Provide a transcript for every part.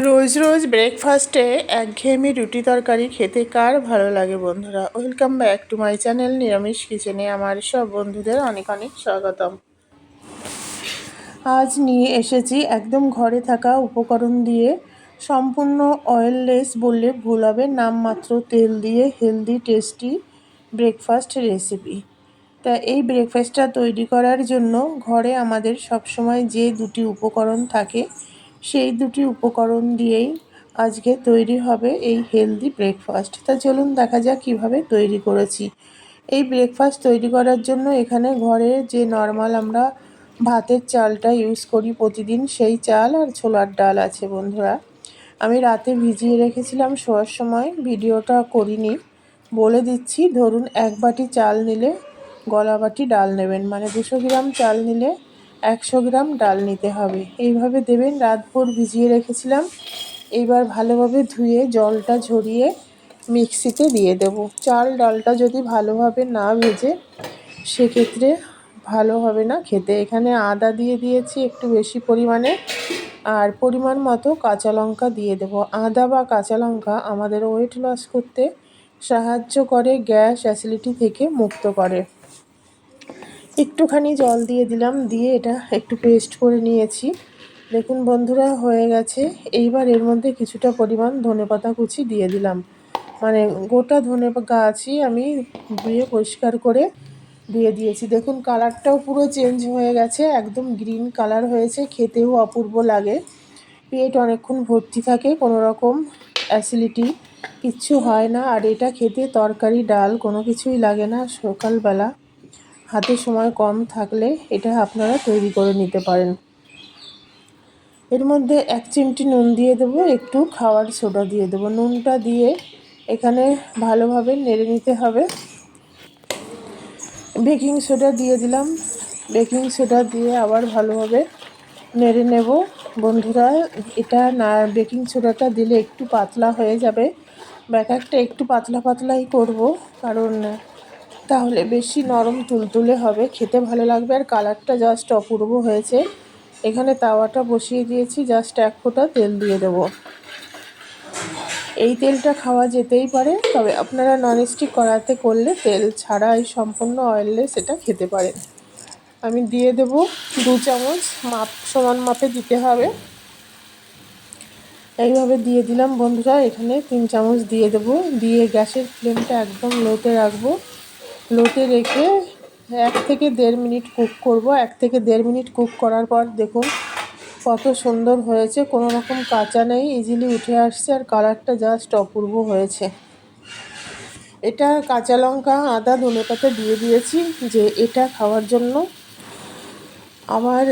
রোজ রোজ ব্রেকফাস্টে একঘেয়েমি রুটি তরকারি খেতে কার ভালো লাগে বন্ধুরা? Welcome back to my channel নিরামিষ কিচেনে আমার সব বন্ধুদের অনেক অনেক স্বাগতম। আজ নিয়ে এসেছি একদম ঘরে থাকা উপকরণ দিয়ে সম্পূর্ণ অয়েললেস বললে ভুল হবে, নামমাত্র তেল দিয়ে হেলদি টেস্টি ব্রেকফাস্ট রেসিপি তা এই ব্রেকফাস্টটা তৈরি করার জন্য ঘরে আমাদের সবসময় যে দুটি উপকরণ থাকে সেই দুটি উপকরণ দিয়েই আজকে তৈরি হবে এই হেলদি ব্রেকফাস্ট তা চলুন দেখা যাক কীভাবে তৈরি করেছি। এই ব্রেকফাস্ট তৈরি করার জন্য এখানে ঘরে যে নর্মাল আমরা ভাতের চালটা ইউজ করি প্রতিদিন সেই চাল আর ছোলার ডাল আছে বন্ধুরা। আমি রাতে ভিজিয়ে রেখেছিলাম শোয়ার সময়, ভিডিওটা করিনি। বলে দিচ্ছি, ধরুন এক বাটি চাল নিলে গলা বাটি ডাল নেবেন। মানে দুশো গ্রাম চাল নিলে একশো গ্রাম ডাল নিতে হবে। এইভাবে দেবেন, রাতভর ভিজিয়ে রেখেছিলাম। এইবার ভালোভাবে ধুয়ে জলটা ঝরিয়ে মিক্সিতে দিয়ে দেব। চাল ডালটা যদি ভালোভাবে না ভেজে, সেক্ষেত্রে ভালো হবে না খেতে। এখানে আদা দিয়ে দিয়েছি একটু বেশি পরিমাণে, আর পরিমাণ মতো কাঁচা লঙ্কা দিয়ে দেবো। আদা বা কাঁচা লঙ্কা আমাদের ওয়েট লস করতে সাহায্য করে, গ্যাস অ্যাসিডিটি থেকে মুক্ত করে। একটুখানি জল দিয়ে দিলাম, দিয়ে এটা একটু পেস্ট করে নিয়েছি। দেখুন বন্ধুরা, হয়ে গেছে। এইবার এর মধ্যে কিছুটা পরিমাণ ধনে পাতা কুচি দিয়ে দিলাম। মানে গোটা ধনে গাছই আমি ধুয়ে পরিষ্কার করে দিয়ে দিয়েছি। দেখুন কালারটাও পুরো চেঞ্জ হয়ে গেছে, একদম গ্রিন কালার হয়েছে, খেতেও অপূর্ব লাগে। পেট অনেকক্ষণ ভর্তি থাকে, কোনো রকম অ্যাসিডিটি কিচ্ছু হয় না। আর এটা খেতে তরকারি, ডাল কোনো কিছুই লাগে না সকালবেলা। হাতে সময় কম থাকলে এটা আপনারা তৈরি করে নিতে পারেন। এর মধ্যে এক চিমটি নুন দিয়ে দেবো, একটু খাওয়ার সোডা দিয়ে দেবো। নুনটা দিয়ে এখানে ভালোভাবে নেড়ে নিতে হবে। বেকিং সোডা দিয়ে দিলাম। বেকিং সোডা দিয়ে আবার ভালোভাবে নেড়ে নেব। বন্ধুরা, এটা না, বেকিং সোডাটা দিলে একটু পাতলা হয়ে যাবে। ব্যাটারটা একটু পাতলা পাতলাই করব, কারণ তাহলে বেশি নরম তুলতুলে হবে, খেতে ভালো লাগবে। আর কালারটা জাস্ট অপূর্ব হয়েছে। এখানে তাওয়াটা বসিয়ে দিয়েছি জাস্ট এক ফোঁটা তেল দিয়ে দেব। এই তেলটা খাওয়া যেতেই পারে, তবে আপনারা ননস্টিক কড়াতে করলে তেল ছাড়াই সম্পূর্ণ অয়েললে সেটা খেতে পারেন। আমি দিয়ে দেব দু চামচ মাপ, সমান মাপে দিতে হবে। এইভাবে দিয়ে দিলাম বন্ধুরা, এখানে তিন চামচ দিয়ে দেব। দিয়ে গ্যাসের ফ্লেমটা একদম লোতে রাখব। লোতে রেখে এক থেকে দেড় মিনিট কুক করব। এক থেকে দেড় মিনিট কুক করার পর দেখুন কত সুন্দর হয়েছে। কোনো রকম কাঁচা নেই ইজিলি উঠে আসছে আর কালারটা জাস্ট অপূর্ব হয়েছে। এটা কাঁচা লঙ্কা, আদা, ধনে পাতা দিয়ে দিয়েছি যে এটা খাওয়ার জন্য। আমার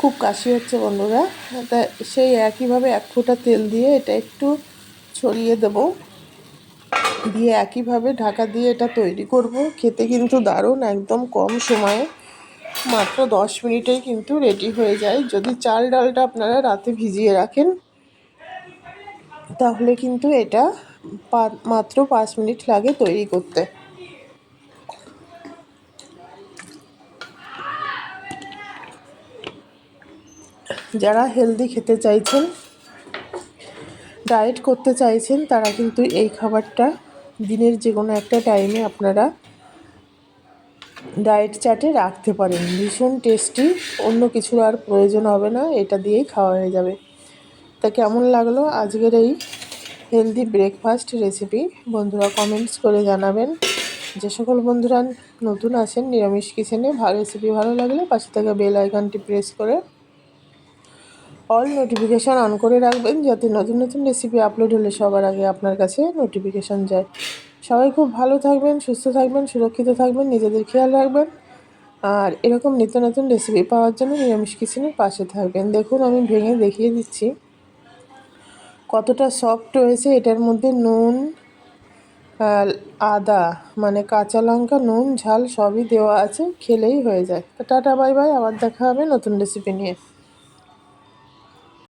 খুব কাশি হচ্ছে বন্ধুরা। তা সেই একইভাবে এক ফোঁটা তেল দিয়ে এটা একটু ছড়িয়ে দেবো। দিয়ে একইভাবে ঢাকা দিয়ে এটা তৈরি করব। খেতে কিন্তু দারুণ, একদম কম সময়ে। মাত্র দশ মিনিটেই কিন্তু রেডি হয়ে যায়। যদি চাল ডালটা আপনারা রাতে ভিজিয়ে রাখেন, তাহলে কিন্তু এটা মাত্র পাঁচ মিনিট লাগে তৈরি করতে। যারা হেলদি খেতে চাইছেন ডায়েট করতে চাইছেন, তারা কিন্তু এই খাবারটা দিনের যে কোনো একটা টাইমে আপনারা ডায়েট চাটে রাখতে পারেন। ভীষণ টেস্টি অন্য কিছুর আর প্রয়োজন হবে না, এটা দিয়েই খাওয়া হয়ে যাবে। তা কেমন লাগল আজকের এই হেলদি ব্রেকফাস্ট রেসিপি বন্ধুরা কমেন্টস করে জানাবেন। যে সকল বন্ধুরা নতুন আছেন নিরামিষ কিচেনে ভালো রেসিপি ভালো লাগলে পাশে থাকা বেল আইকনটি প্রেস করে অল নোটিফিকেশান অন করে রাখবেন যাতে নতুন নতুন রেসিপি আপলোড হলে সবার আগে আপনার কাছে নোটিফিকেশান যায়। সবাই খুব ভালো থাকবেন, সুস্থ থাকবেন, সুরক্ষিত থাকবেন, নিজেদের খেয়াল রাখবেন। আর এরকম নিত্য নতুন রেসিপি পাওয়ার জন্য নিরামিষ কিচেনের পাশে থাকবেন। দেখুন, আমি ভেঙে দেখিয়ে দিচ্ছি। কতটা সফট হয়েছে এটার মধ্যে নুন আদা মানে কাঁচা লঙ্কা, নুন, ঝাল সবই দেওয়া আছে, খেলেই হয়ে যায়। টাটা বাই বাই আবার দেখা হবে নতুন রেসিপি নিয়ে।